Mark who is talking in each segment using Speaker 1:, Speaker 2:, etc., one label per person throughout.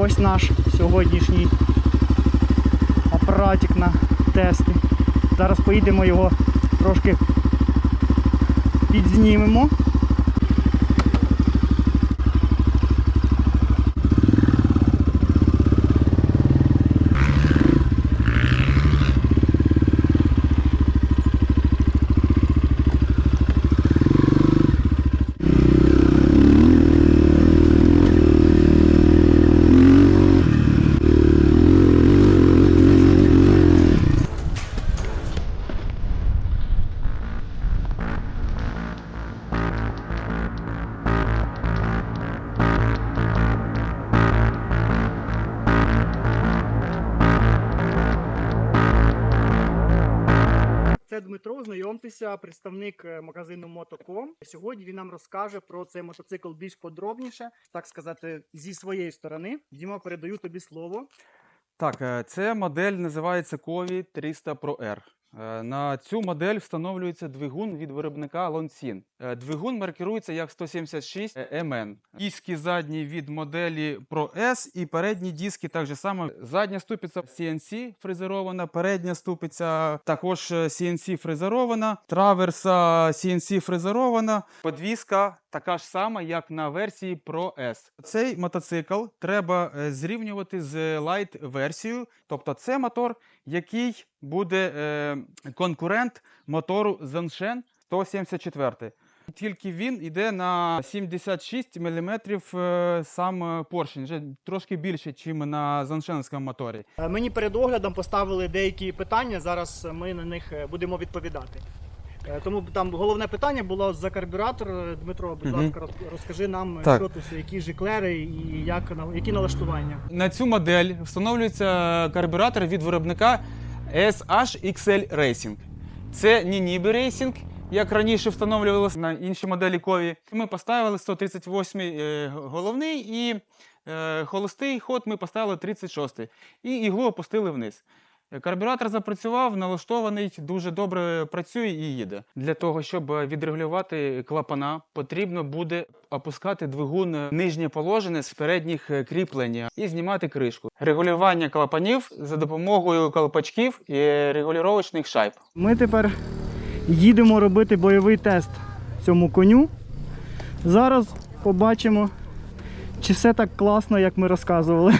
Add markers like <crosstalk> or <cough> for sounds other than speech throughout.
Speaker 1: Ось наш сьогоднішній апаратик на тести. Зараз поїдемо його трошки підзнімемо. Дмитро, знайомтеся, представник е, магазину Мотоком. Сьогодні він нам розкаже про цей мотоцикл більш подробніше, так сказати, зі своєї сторони. Діма, передаю тобі слово.
Speaker 2: Так, е, це модель називається Кові 300 Pro R. Е, На цю модель встановлюється двигун від виробника Lonsin. Е, Двигун маркирується як 176 MN. Диски задні від моделі Pro S і передні диски так же само. Задня ступиця CNC фрезерована, передня ступиця також е, CNC фрезерована, траверса CNC фрезерована, подвіска така ж сама, як на версії Pro S. Цей мотоцикл треба е, зрівнювати з Light версією, тобто це мотор, який буде е, конкурент мотору Zenshen 174. Тільки він йде на 76 мм е, сам е, поршень, вже трошки більше, ніж на заншенському моторі.
Speaker 1: Е, Мені перед оглядом поставили деякі питання. Зараз ми на них будемо відповідати. Тому там головне питання було за карбюратор. Дмитро, будь ласка, роз- розкажи нам,
Speaker 2: Так.
Speaker 1: що тут, які жиклери і як на- які налаштування.
Speaker 2: На цю модель встановлюється карбюратор від виробника SHXL Racing. Це не Nibe Racing, як раніше встановлювалося на інші моделі Кові. Ми поставили 138 е, головний і е, холостий ход ми поставили 36 і іглу опустили вниз. Карбюратор запрацював, налаштований, дуже добре працює і їде. Для того, щоб відрегулювати клапана, потрібно буде опускати двигун нижнє положення з передніх е, кріплень і знімати кришку. Регулювання клапанів за допомогою колпачків і регулювачних шайб.
Speaker 1: Ми тепер їдемо робити бойовий тест цьому коню. Зараз побачимо, чи все так класно, як ми розказували.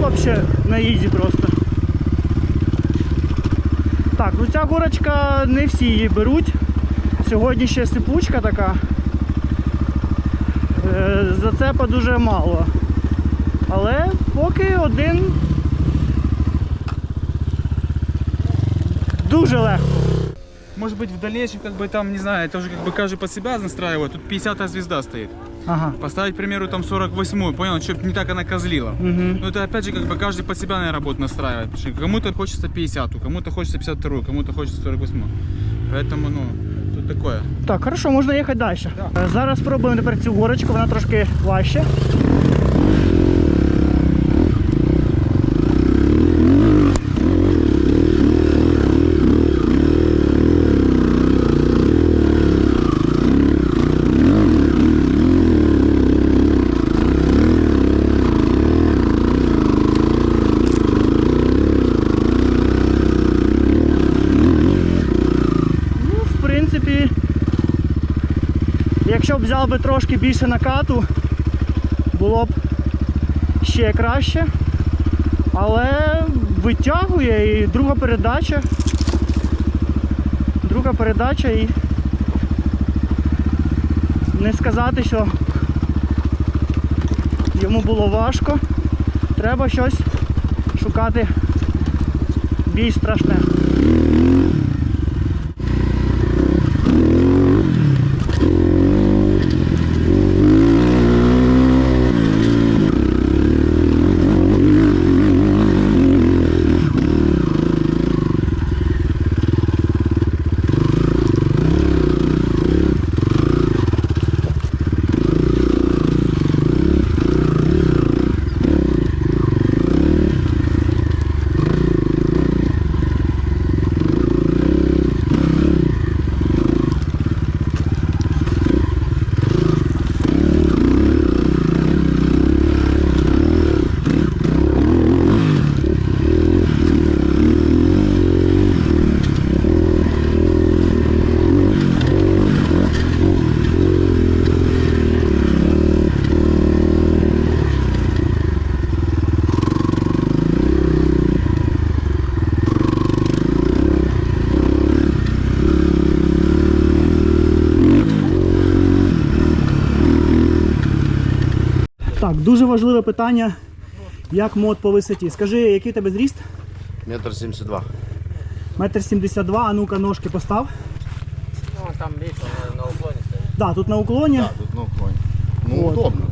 Speaker 1: Вообще на ізі просто. Так, ну ця горочка не всі її беруть. Сьогодні ще сипучка така. Е, Зацепа дуже мало. Але поки один дуже легко.
Speaker 2: Может быть, в дальнейшем, как бы там, не знаю, это уже как бы каждый под себя настраивает. Тут 50 звезда стоит.
Speaker 1: Ага.
Speaker 2: Поставить, к примеру, там 48-ю, понял, чтобы не так она козлила.
Speaker 1: Угу.
Speaker 2: Ну это опять же как бы каждый под себя, наверное, будет настраивать. Потому что кому-то хочется 50, кому-то хочется 52, кому-то хочется 48. Поэтому, ну, тут такое.
Speaker 1: Так, хорошо, можна їхати далі. Е, Зараз спробуємо тепер цю горочку, вона трошки важче. Взяв би трошки більше накату, було б ще краще. Але витягує і друга передача. Друга передача і не сказати, що йому було важко. Треба щось шукати більш страшне. Так, дуже важливе питання. Як мод по висоті? Скажи, який тебе зріст?
Speaker 3: Метр сімдесят два.
Speaker 1: Метр сімдесят два, а ну-ка ножки постав.
Speaker 4: Ну, там он на, на уклоне стоит.
Speaker 1: Да, тут на уклоні.
Speaker 3: Да, тут на уклоне. Ну,
Speaker 1: Вот.
Speaker 3: удобно.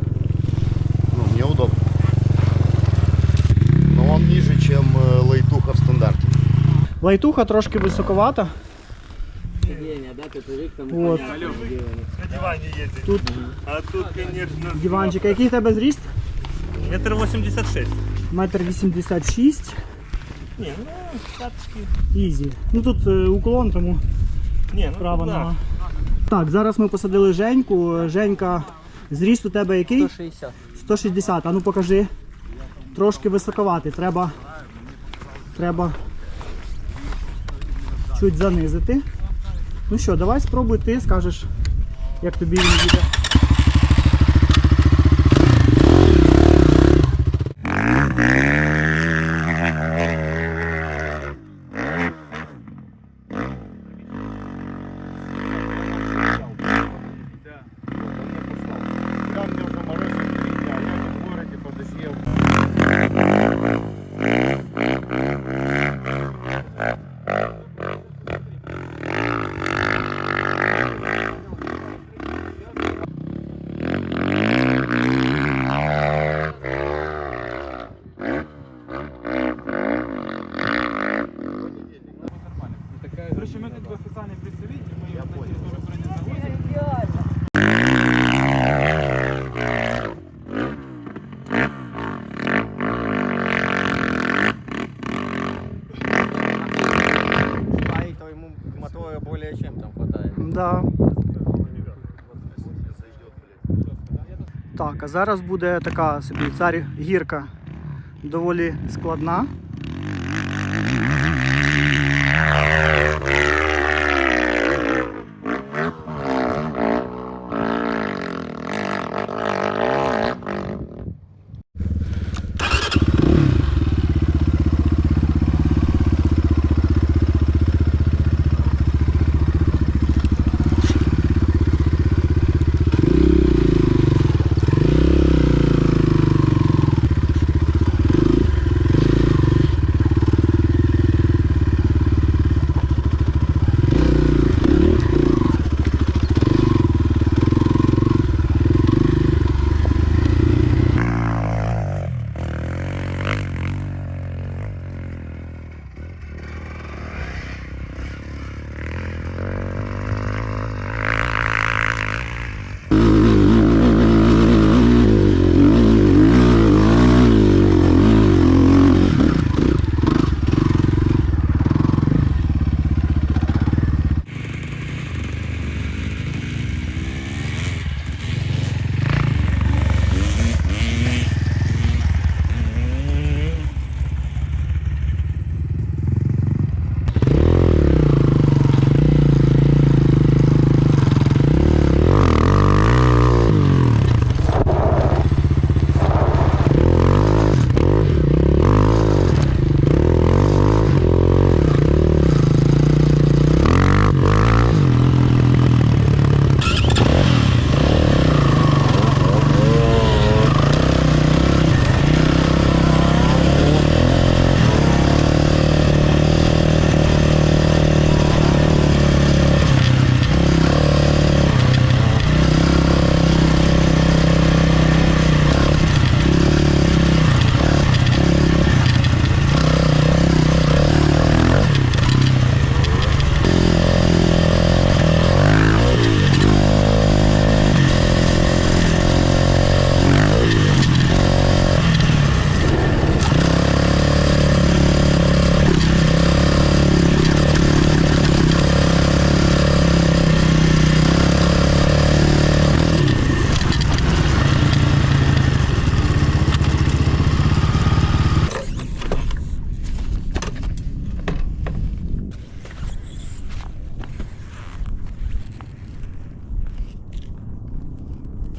Speaker 3: Ну, мне удобно. Но он ниже, чем э, лайтуха в стандарте.
Speaker 1: Лайтуха трошки високовата.
Speaker 4: Да, там.
Speaker 1: Вот.
Speaker 5: На диване ездить.
Speaker 1: Тут
Speaker 5: А тут, конечно,
Speaker 1: диванчик. А Який у тебе зріст?
Speaker 5: метр восемьдесят шесть.
Speaker 1: Метр вісімдесят шість.
Speaker 5: Не, ну, пяточки.
Speaker 1: Ізі. Ну тут е, уклон, тому
Speaker 5: Не, ну,
Speaker 1: права
Speaker 5: да.
Speaker 1: нога. Так, зараз ми посадили Женьку. Женька, зріст у тебе який?
Speaker 4: 160.
Speaker 1: 160. А ну покажи. Трошки високоватий. Треба. Треба чуть занизити. Ну що, давай спробуй ти скажеш, як тобі він їде. Да. Так, а зараз буде така собі цар гірка доволі складна.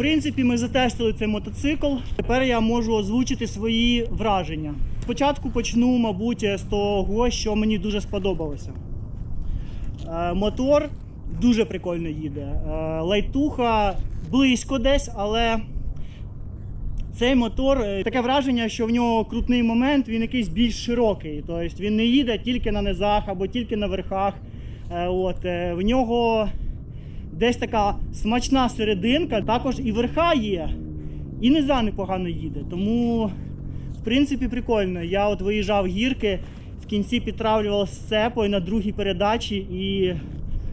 Speaker 1: Принципі, ми затестили цей мотоцикл. Тепер я можу озвучити свої враження. Спочатку почну, мабуть, з того, що мені дуже сподобалося. Е, Мотор дуже прикольно їде. Е, Лайтуха близько десь, але Цей мотор е, таке враження, що в нього крутний момент, він якийсь більш широкий. Тобто він не їде тільки на низах або тільки на верхах. От, в нього десь така смачна серединка, також і верха є, і низа непогано їде. Тому, в принципі, прикольно. Я от виїжджав гірки, в кінці підтравлював сцепою на другій передачі і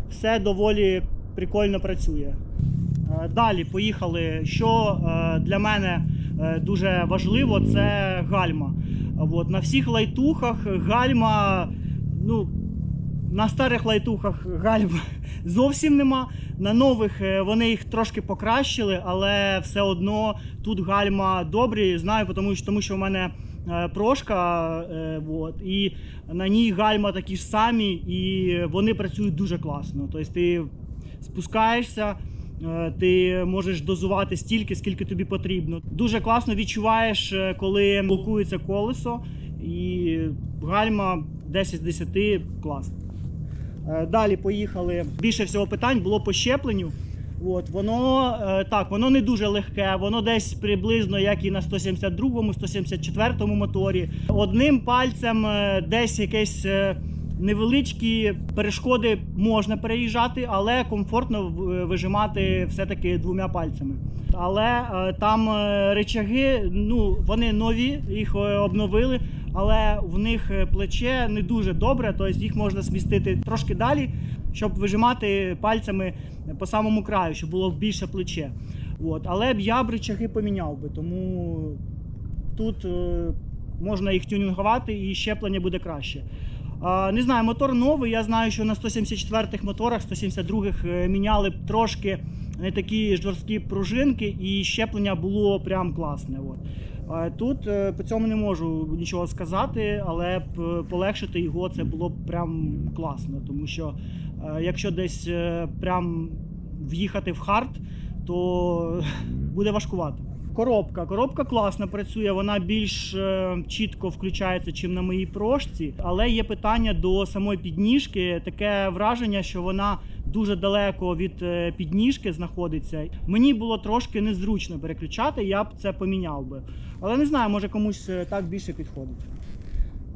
Speaker 1: все доволі прикольно працює. Е, Далі поїхали. Що е, для мене е, дуже важливо, це гальма. От, на всіх лайтухах гальма, ну, на старих лайтухах гальм <laughs> зовсім нема. На нових е, вони їх трошки покращили, але все одно тут гальма добрі. Знаю, тому що, тому що в мене е, прошка, е, от, і на ній гальма такі ж самі, і вони працюють дуже класно. Тобто ти спускаєшся. е, Ти можеш дозувати стільки, скільки тобі потрібно. Дуже класно відчуваєш, е, коли блокується колесо, і гальма 10 з 10 клас. Е, Далі поїхали. Більше всього питань було по щепленню. От, воно е, так, воно не дуже легке, воно десь приблизно як і на 172-му, 174-му моторі. Одним пальцем е, десь якесь невеличкі перешкоди можна переїжджати, але комфортно вижимати все-таки двома пальцями. Але там речаги, ну вони нові, їх обновили, але в них е, плече не дуже добре, тобто їх можна змістити трошки далі, щоб вижимати пальцями по самому краю, щоб було більше плече. От. Але б я б речаги поміняв би, тому тут е, можна їх тюнінгувати і щеплення буде краще. Не знаю, мотор новий. Я знаю, що на 174-х моторах, 172-х е, міняли трошки не такі жорсткі пружинки, і щеплення було прям класне. От. Тут е, по цьому не можу нічого сказати, але е, полегшити його це було б прям класно. Тому що е, якщо десь прям в'їхати в хард, то <laughs> буде важкувато. Коробка. Коробка класно працює, вона більш чітко включається, чим на моїй прошці. Але є питання до самої підніжки. Таке враження, що вона дуже далеко від е, підніжки знаходиться. Мені було трошки незручно переключати, я б це поміняв би. Але не знаю, може комусь е, так більше підходить.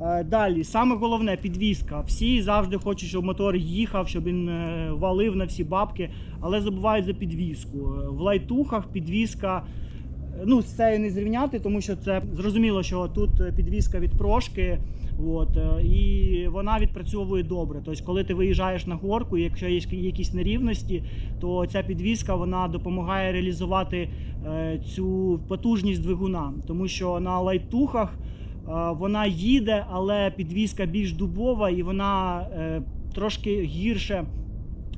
Speaker 1: Е, Далі, саме головне підвізка. Всі завжди хочуть, щоб мотор їхав, щоб він валив на всі бабки, але забувають за підвізку. В лайтухах підвізка. Ну, з цією не зрівняти, тому що це зрозуміло, що тут е, підвізка від прошки, от, е, і вона відпрацьовує добре. Тобто, коли ти виїжджаєш на горку, якщо є якісь нерівності, то ця підвізка вона допомагає реалізувати е, цю потужність двигуна. Тому що на лайтухах вона їде, але підвізка більш дубова і вона трошки гірше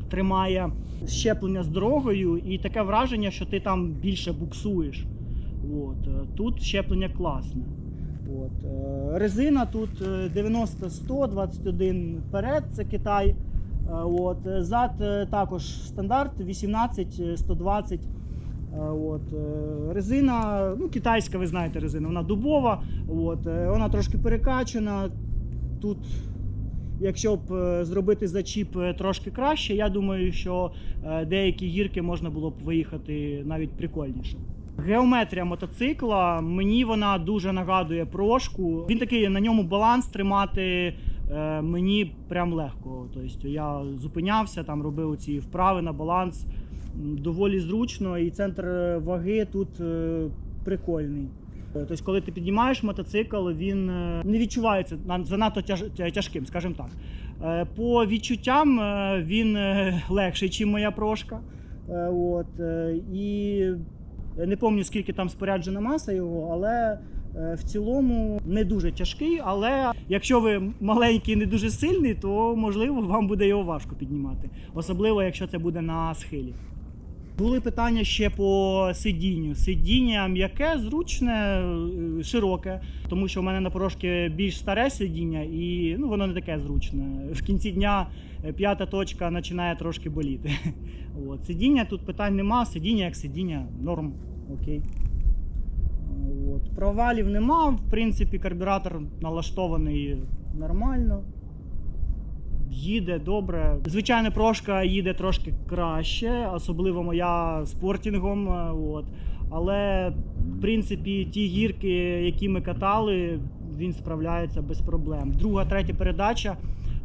Speaker 1: тримає щеплення з дорогою, і таке враження, що ти там більше буксуєш. От. е, Тут щеплення класне. От. е, Резина тут е, 90-100, 21 вперед, це Китай. Е, От. е, Зад е, також стандарт 18-120. Е, От. е, Резина, ну, китайська, ви знаєте, резина, вона дубова, от. е, вона трошки перекачана. Тут Якщо б е, зробити зачіп е, трошки краще, я думаю, що е, деякі гірки можна було б виїхати навіть прикольніше. Геометрія мотоцикла мені вона дуже нагадує прошку. Він такий на ньому баланс тримати е, мені прям легко. Тобто я зупинявся, там робив ці вправи на баланс. Доволі зручно, і центр е, ваги тут е, прикольний. Тобто, коли ти піднімаєш мотоцикл, він не відчувається занадто тяжким, скажімо так. По відчуттям він легший, ніж моя прошка. От, і не пам'ятаю, скільки там споряджена маса його, але е, в цілому не дуже тяжкий. Але якщо ви маленький і не дуже сильний, то можливо вам буде його важко піднімати. Особливо, якщо це буде на схилі. Були питання ще по сидінню. Сидіння м'яке, зручне, е, широке, тому що в мене на порошки більш старе сидіння, і ну, воно не таке зручне. В кінці дня е, п'ята точка починає трошки боліти. <laughs> От. Сидіння тут питань нема, сидіння як сидіння, норм, окей. От. Провалів нема, в принципі, карбюратор налаштований нормально. Їде добре. Звичайно, прошка їде трошки краще, особливо моя спортінгом. е, От. Але в принципі ті гірки, які ми катали, він справляється без проблем. Друга, третя передача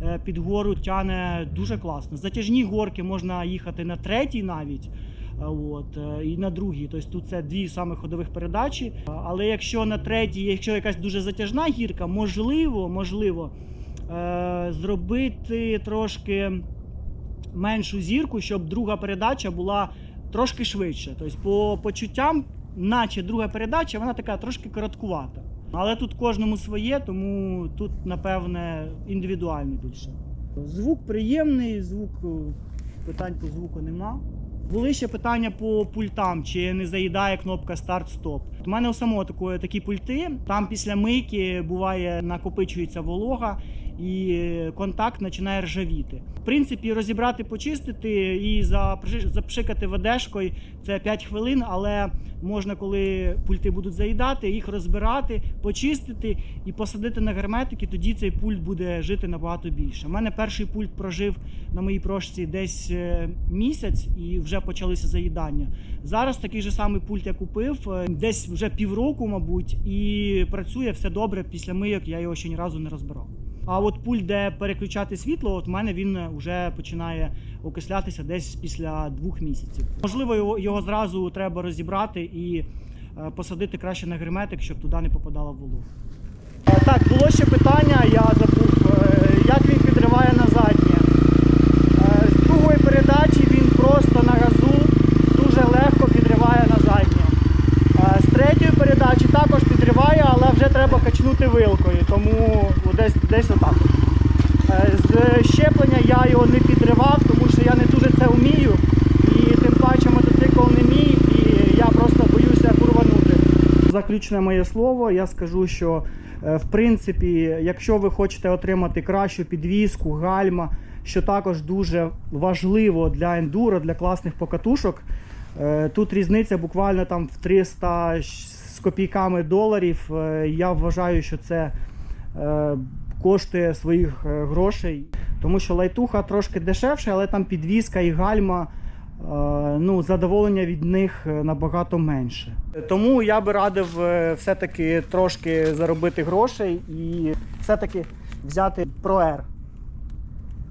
Speaker 1: е, під гору тяне дуже класно. Затяжні горки можна їхати на третій навіть. е, От, і на другій. Тобто тут це дві саме ходових передачі. Але якщо на третій, якщо якась дуже затяжна гірка, можливо, можливо зробити трошки меншу зірку, щоб друга передача була трошки швидше. Тобто, по почуттям, наче друга передача, вона така трошки короткувата. Але тут кожному своє, тому тут, напевне, індивідуально більше. Звук приємний, звук е, питань по звуку нема. Були ще питання по пультам, чи не заїдає кнопка старт-стоп. У мене у самого такі пульти. Там після мийки буває накопичується волога і контакт починає ржавіти. В принципі, розібрати, почистити і запши- запшикати ведешкою це 5 хвилин, але можна, коли пульти будуть заїдати, їх розбирати, почистити і посадити на герметики. Тоді цей пульт буде жити набагато більше. У мене перший пульт прожив на моїй прошці десь е, місяць і вже почалися заїдання. Зараз такий же самий пульт я купив е, десь вже півроку, мабуть, і працює все добре. Після мийок я його ще ні разу не розбирав. А от пульт, де переключати світло, от в мене він вже починає окислятися десь після двох місяців. Можливо, його, його зразу треба розібрати і е, посадити краще на герметик, щоб туди не попадала волога. Е, Так, було ще питання, я забув, е, як він підриває на заднє. Е, З другої передачі він просто на газу дуже легко підриває на заднє. Е, З третьої передачі також підриває, але вже треба качнути вилкою, десь, десь отак. Е, З щеплення я його не підривав, тому що я не дуже це вмію. І тим паче мотоцикл не мій, і я просто боюся курванути. Заключне моє слово, я скажу, що е, в принципі, якщо ви хочете отримати кращу підвізку, гальма, що також дуже важливо для ендуро, для класних покатушок, е, тут різниця буквально там в 300 з копійками доларів. Я вважаю, що це коштує своїх е, грошей, тому що лайтуха трошки дешевше, але там підвізка і гальма. е, Ну, задоволення від них е, набагато менше. Тому я би радив все-таки трошки заробити грошей і все-таки взяти Pro Air.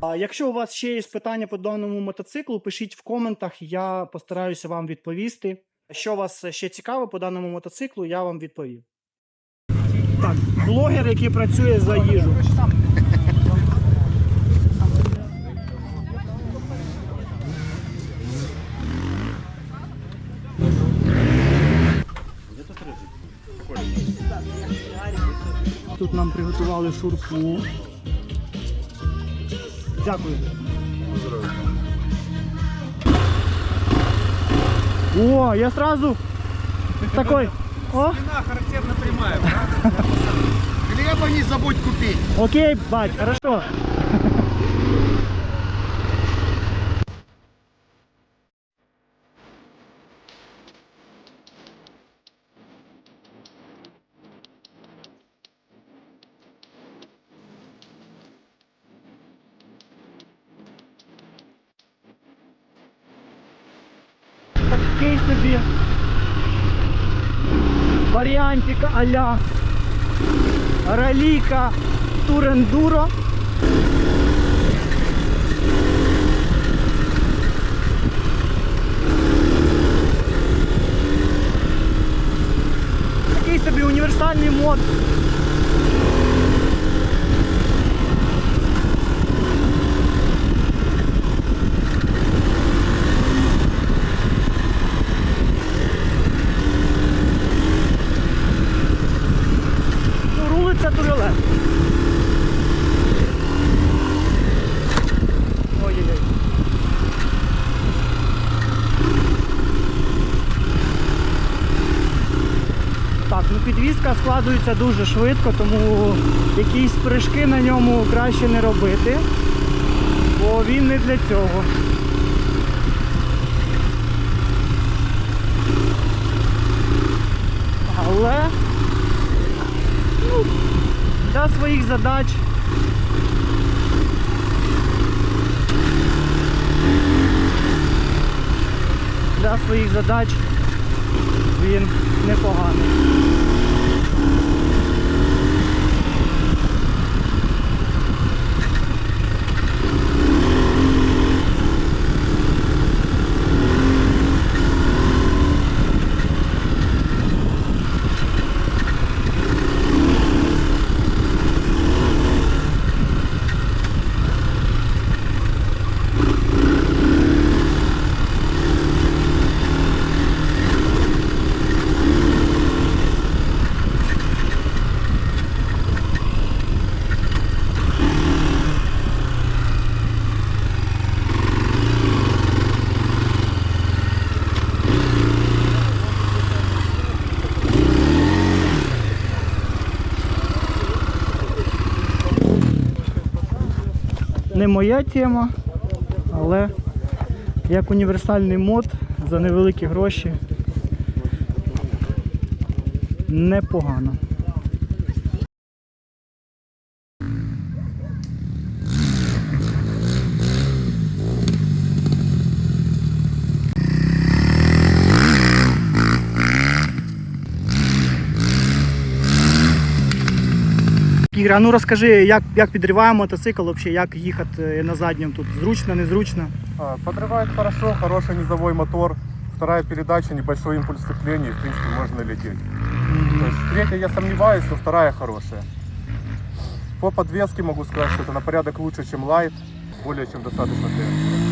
Speaker 1: А Якщо у вас ще є питання по даному мотоциклу, пишіть в коментах, я постараюся вам відповісти. Що вас ще цікаво по даному мотоциклу, я вам відповім. Так, блогер, який працює за їжу. Тут нам приготували шурпу. Дякую. О, я сразу такой. О,
Speaker 5: Спина характерно прямая, правда?
Speaker 3: Хлеба не забудь купить.
Speaker 1: окей, бать, хорошо. Такий собі варіантик а-ля Раліка Турендуро. Такий собі універсальний мод. Ну, рулиться дуже легко. Ой-ой-ой. Так, ну підвізка складується дуже швидко, тому якісь прыжки на ньому краще не робити, бо він не для цього. Але ну, для своїх задач для своїх задач він непоганий. Моя тема, але як універсальний мод за невеликі гроші непогано. Ігор, а ну розкажи, як, як підриває мотоцикл, взагалі, як їхати на задньому тут? Зручно, незручно?
Speaker 5: А, Подрывает хорошо, хороший низовой мотор. Вторая передача, небольшой импульс сцепления, и, в принципе, можно лететь. То есть третья я сомневаюсь, но вторая хорошая. По подвеске могу сказать, что это на порядок лучше, чем Light. Более чем достаточно для